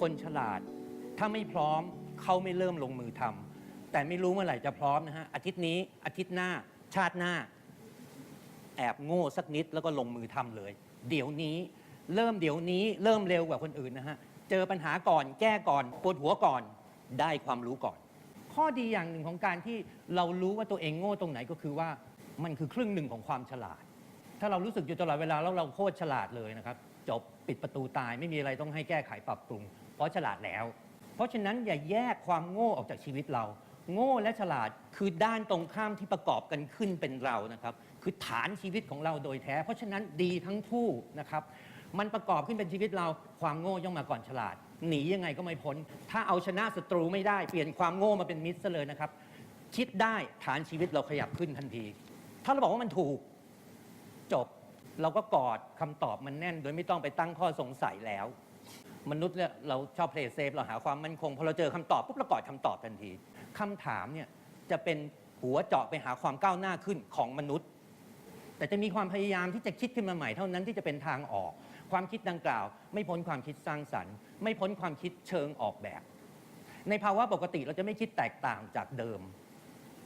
คนฉลาด ถ้าไม่พร้อมเขาไม่เริ่มลงมือทำแต่ไม่รู้เมื่อไหร่จะพร้อมนะฮะอาทิตย์นี้อาทิตย์หน้าชาติหน้า แอบโง่สักนิดแล้วก็ลงมือทำเลย เดี๋ยวนี้ เริ่มเดี๋ยวนี้ เริ่มเร็วกว่าคนอื่นนะฮะเจอปัญหาก่อนแก้ก่อนปวดหัวก่อนได้ความรู้ก่อน ข้อดีอย่างหนึ่งของการที่เรารู้ว่าตัวเองโง่ตรงไหนก็คือว่ามันคือครึ่งหนึ่งของความฉลาด ถ้าเรารู้สึกอยู่ตลอดเวลาแล้วเราโคตรฉลาดเลยนะครับ จบปิดประตูตายไม่มีอะไรต้องให้แก้ไขปรับปรุง เพราะฉลาดแล้ว เพราะฉะนั้นอย่าแยกความโง่ออกจากชีวิตเรา โง่และฉลาดคือด้านตรงข้ามที่ประกอบกันขึ้นเป็นเรานะครับ คือฐานชีวิตของเราโดยแท้ เพราะฉะนั้นดีทั้งคู่นะครับ มันประกอบขึ้นเป็นชีวิตเรา ความโง่ย่อมมาก่อนฉลาด หนียังไงก็ไม่พ้น ถ้าเอาชนะศัตรูไม่ได้เปลี่ยนความโง่มาเป็นมิตรซะเลยนะครับ คิดได้ฐานชีวิตเราขยับขึ้นทันที ถ้าเราบอกว่ามันถูกจบ เราก็กอดคำตอบมันแน่น โดยไม่ต้องไปตั้งข้อสงสัยแล้ว มนุษย์เนี่ยเราชอบเพลย์เซฟเราหาความมั่นคงพอเราเจอคำตอบปุ๊บเรากอดคำตอบทันทีคำถามเนี่ยจะเป็นหัวเจาะไปหาความก้าวหน้าขึ้นของมนุษย์ แต่จะมีความพยายามที่จะคิดขึ้นมาใหม่เท่านั้นที่จะเป็นทางออก ความคิดดังกล่าว ไม่พ้นความคิดสร้างสรรค์ ไม่พ้นความคิดเชิงออกแบบ ในภาวะปกติเราจะไม่คิดแตกต่างจากเดิม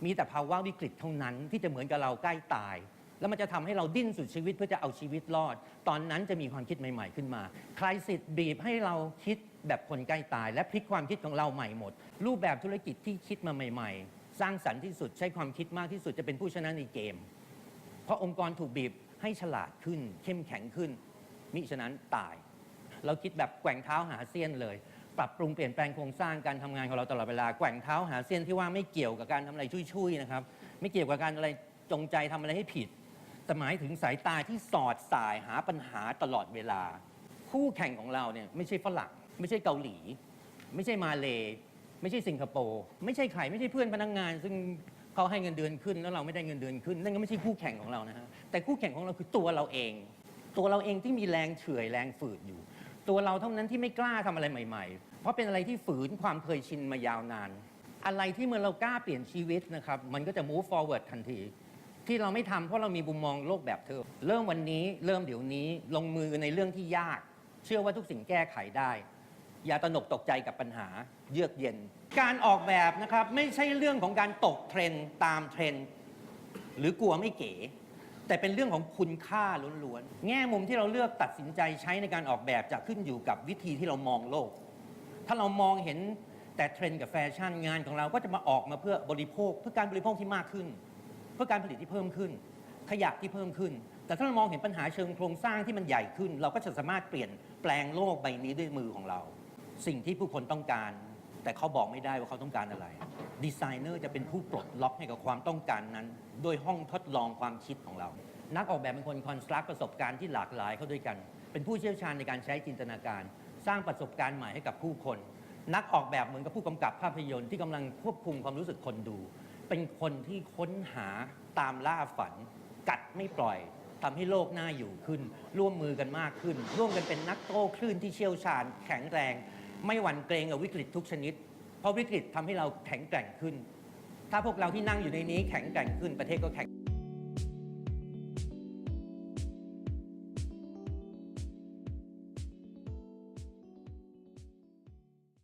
มีแต่ภาวะวิกฤตเท่านั้นที่จะเหมือนกับเราใกล้ตาย แล้วมันจะทำให้เราดิ้นสุดชีวิตเพื่อจะเอาชีวิตรอด ตอนนั้นจะมีความคิดใหม่ ๆ ขึ้นมา ใครสิทธิ์บีบให้เราคิดแบบคนใกล้ตาย และพลิกความคิดของเราใหม่หมด รูปแบบธุรกิจที่คิดมาใหม่ ๆ สร้างสรรค์ที่สุดใช้ความคิดมากที่สุดจะเป็นผู้ชนะในเกม เพราะองค์กรถูกบีบให้ฉลาดขึ้น เข้มแข็งขึ้น มิฉะนั้นตาย เราคิดแบบแกว่งเท้าหาเสี้ยนเลยปรับปรุงเปลี่ยนแปลงโครงสร้างการทำงานของเราตลอดเวลาแกว่งเท้าหาเสี้ยนที่ว่าไม่เกี่ยวกับการทำอะไรชุยๆนะครับ ไม่เกี่ยวกับการอะไรจงใจทำอะไรให้ผิด แต่หมายถึงสายตาที่สอดสายหาปัญหาตลอดเวลา คู่แข่งของเราเนี่ยไม่ใช่ฝรั่ง ไม่ใช่เกาหลี ไม่ใช่มาเลไม่ใช่สิงคโปร์ไม่ใช่ใครไม่ใช่เพื่อนพนักงาน ซึ่งเขาให้เงินเดือนขึ้นแล้วเราไม่ได้เงินเดือนขึ้น นั่นก็ไม่ใช่คู่แข่งของเรานะฮะแต่คู่แข่งของเราคือตัวเราเอง ตัวเราเองที่มีแรงเฉื่อยแรงฝืดอยู่ ตัวเราเท่านั้นที่ไม่กล้าทำอะไรใหม่ ๆ เพราะเป็นอะไรที่ฝืนความเคยชินมายาวนาน อะไรที่เมื่อเรากล้าเปลี่ยนชีวิตนะครับมันก็จะ move forward ทันที ที่เราไม่ทำเพราะเรามีมุมมองโลกแบบเธอ เริ่มวันนี้เริ่มเดี๋ยวนี้ลงมือในเรื่องที่ยาก เชื่อว่าทุกสิ่งแก้ไขได้ อย่าตระหนกตกใจกับปัญหาเยือกเย็น การออกแบบนะครับไม่ใช่เรื่องของการตกเทรนด์ตามเทรนด์หรือกลัวไม่เก๋ แต่เป็นเรื่องของคุณค่าล้วนๆ แง่มุมที่เราเลือกตัดสินใจใช้ในการออกแบบจะขึ้นอยู่กับวิธีที่เรามองโลก ถ้าเรามองเห็นแต่เทรนด์กับแฟชั่นงานของเราก็จะมาออกมาเพื่อบริโภคเพื่อการบริโภคที่มากขึ้น เพื่อการผลิตที่เพิ่มขึ้น ขยะที่เพิ่มขึ้น แต่ถ้าเรามองเห็นปัญหาเชิงโครงสร้างที่มันใหญ่ขึ้น เราก็จะสามารถเปลี่ยนแปลงโลกใบนี้ด้วยมือของเรา สิ่งที่ผู้คนต้องการ แต่เขาบอกไม่ได้ว่าเขาต้องการอะไร ดีไซเนอร์จะเป็นผู้ปลดล็อกให้กับความต้องการนั้น โดยห้องทดลองความคิดของเรา นักออกแบบเป็นคนคอนสตรักประสบการณ์ที่หลากหลายเข้าด้วยกัน เป็นผู้เชี่ยวชาญในการใช้จินตนาการ สร้างประสบการณ์ใหม่ให้กับผู้คน นักออกแบบเหมือนกับผู้กำกับภาพยนตร์ที่กำลังควบคุมความรู้สึกคนดู เป็นคนที่ค้นหาตามล่าฝัน กัดไม่ปล่อยทำให้โลกน่าอยู่ขึ้น ร่วมมือกันมากขึ้น ร่วมกันเป็นนักโต้คลื่นที่เชี่ยวชาญ แข็งแรง ไม่หวั่นเกรงกับวิกฤตทุกชนิด เพราะวิกฤตทำให้เราแข็งแกร่งขึ้น ถ้าพวกเราที่นั่งอยู่ในนี้แข็งแกร่งขึ้นประเทศก็แข็ง